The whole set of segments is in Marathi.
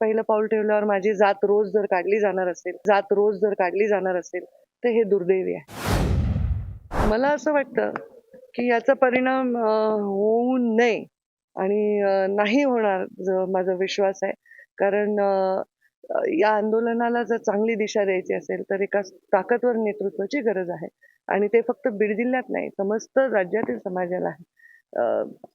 पहिलं पाऊल ठेवल्यावर माझी जात रोज जर काढली जाणार असेल जात रोज जर काढली जाणार असेल तर हे दुर्दैवी आहे. मला असं वाटतं की याचा परिणाम होऊ नये आणि नाही होणार माझा विश्वास आहे. कारण या आंदोलनाला जर चांगली दिशा द्यायची असेल तर एका ताकदवर नेतृत्वाची गरज आहे. आणि ते फक्त बीड जिल्ह्यात नाही समस्त राज्यातील समाजाला आहे.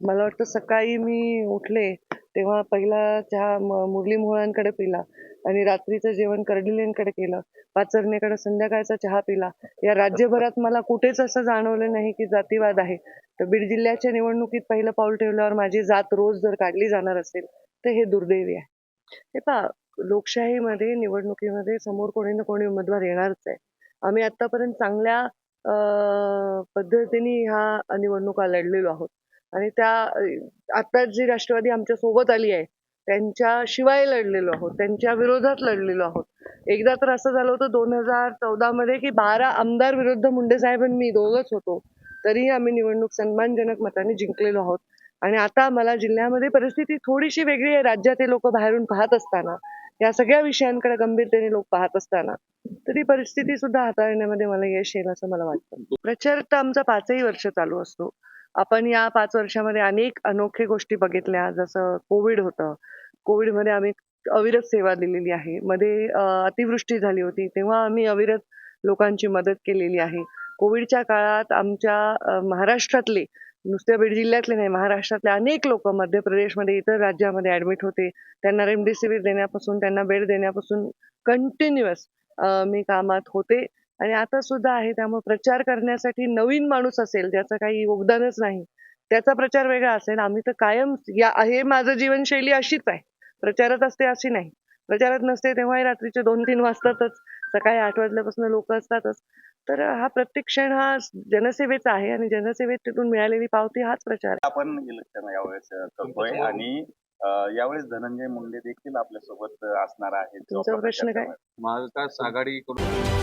मला वाटतं सकाळी मी उठले तेव्हा पहिला चहा म- मुरली मोहळांकडे पिला आणि रात्रीचं जेवण कर्डिलेंकडे केलं. पाचरणेकडे संध्याकाळचा चहा पिला. या राज्यभरात मला कुठेच असं जाणवलं नाही की जातीवाद आहे. तर बीड जिल्ह्याच्या निवडणुकीत पहिलं पाऊल ठेवल्यावर माझी जात रोज जर काढली जाणार असेल तर हे दुर्दैवी आहे. हे पा लोकशाहीमध्ये निवडणुकीमध्ये समोर कोणी ना कोणी उमेदवार येणारच आहे. आम्ही आतापर्यंत चांगल्या पद्धतीने ह्या निवडणुका लढलेलो आहोत. आणि त्या आता जी राष्ट्रवादी आमच्यासोबत आली आहे त्यांच्याशिवाय लढलेलो आहोत त्यांच्या विरोधात लढलेलो आहोत. एकदा तर असं झालं होतं दोन हजार चौदा मध्ये की बारा आमदार विरुद्ध मुंडे साहेबांनी मी दोघच होतो. तरीही आम्ही निवडणूक सन्मानजनक मताने जिंकलेलो आहोत. आणि आता मला जिल्ह्यामध्ये परिस्थिती थोडीशी वेगळी आहे. राज्यातील लोक बाहेरून पाहत असताना या सगळ्या विषयांकडे गंभीरतेने लोक पाहत असताना तरी परिस्थिती सुद्धा हाताळण्यामध्ये मला यश येईल असं मला वाटतं. प्रचार तर आमचा पाचही वर्ष चालू असतो. आपण या पाच वर्षामध्ये अनेक अनोखे गोष्टी बघितल्या जसं कोविड होतं. कोविडमध्ये आम्ही अविरत सेवा दिलेली आहे. मध्ये अतिवृष्टी झाली होती तेव्हा आम्ही अविरत लोकांची मदत केलेली आहे. कोविडच्या काळात आमच्या महाराष्ट्रातले नुसत्या बीड जिल्ह्यातले नाही महाराष्ट्रातले अनेक लोक मध्य प्रदेशमध्ये इतर राज्यामध्ये ऍडमिट होते. त्यांना रेमडेसिवीर देण्यापासून त्यांना बेड देण्यापासून कंटिन्युअस मी कामात होते. आणि आता सुद्धा आहे त्यामुळे प्रचार करण्यासाठी नवीन माणूस असेल ज्याचं काही योगदानच नाही त्याचा प्रचार वेगळा असेल. आम्ही तर कायम या हे माझं जीवनशैली अशीच आहे. प्रचारात असते अशी नाही. प्रचारात नसते तेव्हाही रात्रीचे दोन तीन वाजतातच. सकाळी आठ वाजल्यापासून लोक असतातच. तर हा प्रत्येक क्षण हा जनसेवेचा आहे आणि जनसेवेत तिथून मिळालेली पावती हाच प्रचार आहे. आपण इलेक्शन यावेळेस करतोय आणि यावेळेस धनंजय मुंडे देखील आपल्यासोबत असणार आहेत. तुमचा प्रश्न काय? महाविकास आघाडीकडून